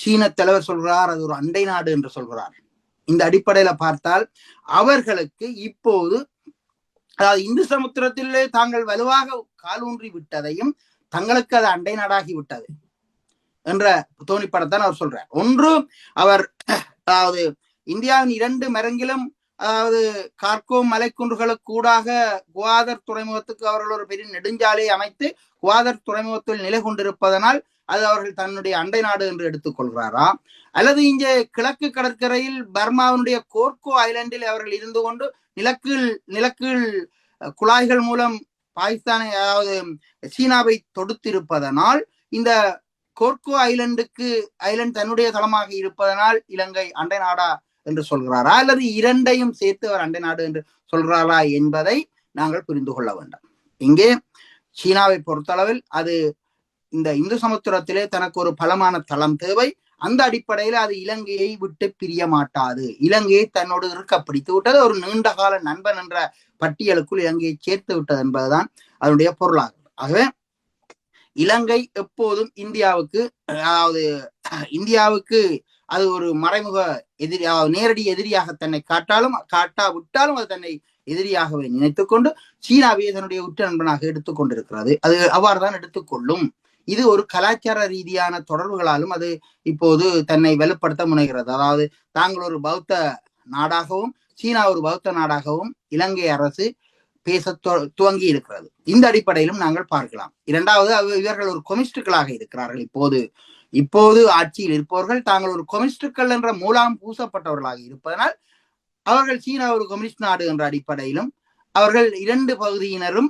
சீன தலைவர் சொல்கிறார் அது ஒரு அண்டை நாடு என்று சொல்கிறார் இந்த அடிப்படையில பார்த்தால் அவர்களுக்கு இப்போது அதாவது இந்து சமுத்திரத்திலே தாங்கள் வலுவாக காலூன்றி விட்டதையும் தங்களுக்கு அது அண்டை நாடாகி விட்டது என்ற தோணிப்படத்தான் அவர் சொல்றார். ஒன்று அவர் அதாவது இந்தியாவின் இரண்டு மரங்கிலும் அதாவது கார்கோ மலைக்குன்றுகளுக்கு கூடாக குவாதர் துறைமுகத்துக்கு அவர்கள் ஒரு பெரிய நெடுஞ்சாலையை அமைத்து குவாதர் துறைமுகத்தில் நிலை கொண்டிருப்பதனால் அது அவர்கள் தன்னுடைய அண்டை நாடு என்று எடுத்துக்கொள்கிறாரா அல்லது இங்கே கிழக்கு கடற்கரையில் பர்மாவினுடைய கோர்கோ ஐலண்டில் அவர்கள் இருந்து கொண்டு நிலக்கீழ் நிலக்கீழ் குழாய்கள் மூலம் பாகிஸ்தானை அதாவது சீனாவை தொடுத்திருப்பதனால் இந்த கோர்கோ ஐலண்டுக்கு ஐலண்ட் தன்னுடைய தளமாக இருப்பதனால் இலங்கை அண்டை நாடா என்று சொல்கிறாரா? அல்லது இரண்டையும் சேர்த்து அவர் அண்டை நாடு என்று சொல்கிறாரா என்பதை நாங்கள் புரிந்து கொள்ள வேண்டும். இங்கே சீனாவை பொறுத்தளவில் அது இந்த இந்து சமுத்திரத்திலே தனக்கு ஒரு பலமான தளம் தேவை. அந்த அடிப்படையில் அது இலங்கையை விட்டு பிரிய மாட்டாது. இலங்கையை தன்னோடு இருக்க பிடித்து விட்டது. ஒரு நீண்ட கால நண்பன் என்ற பட்டியலுக்குள் இலங்கையை சேர்த்து விட்டது என்பதுதான் அதனுடைய பொருளாகும். ஆகவே இலங்கை எப்போதும் இந்தியாவுக்கு அதாவது இந்தியாவுக்கு அது ஒரு மறைமுக எதிரி நேரடி எதிரியாக தன்னை காட்டாலும் காட்டாவிட்டாலும் அது தன்னை எதிரியாகவே நினைத்துக்கொண்டு சீனாவை தன்னுடைய உற்ற நண்பனாக எடுத்துக்கொண்டிருக்கிறது. அது அவ்வாறுதான் எடுத்துக்கொள்ளும். இது ஒரு கலாச்சார ரீதியான தொடர்புகளாலும் அது இப்போது தன்னை வலுப்படுத்த முனைகிறது. அதாவது தாங்கள் ஒரு பௌத்த நாடாகவும் சீனா ஒரு பௌத்த நாடாகவும் இலங்கை அரசு பேச துவங்கி இருக்கிறது. இந்த அடிப்படையிலும் நாங்கள் பார்க்கலாம். இரண்டாவது இவர்கள் ஒரு கொமிஸ்டுகளாக இருக்கிறார்கள். இப்போது இப்போது ஆட்சியில் இருப்பவர்கள் தாங்கள் ஒரு கொமிஸ்டுக்கள் என்ற மூலம் பூசப்பட்டவர்களாக இருப்பதனால் அவர்கள் சீனா ஒரு கம்யூனிஸ்ட் நாடு என்ற அடிப்படையிலும் அவர்கள் இரண்டு பகுதியினரும்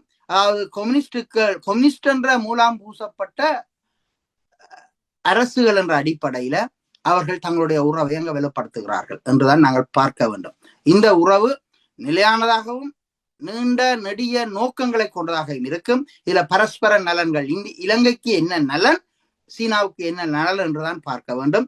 கம்யூனிஸ்டுகள் கம்யூனிஸ்ட் என்ற மூலாம் பூசப்பட்ட அரசுகள் என்ற அடிப்படையில அவர்கள் தங்களுடைய உறவை அங்க வெளிப்படுத்துகிறார்கள் என்றுதான் நாங்கள் பார்க்க வேண்டும். இந்த உறவு நிலையானதாகவும் நீண்ட நெடிய நோக்கங்களை கொண்டதாக இருக்கும். இதுல பரஸ்பர நலன்கள் இந்தி இலங்கைக்கு என்ன நலன் சீனாவுக்கு என்ன நலன் என்றுதான் பார்க்க வேண்டும்.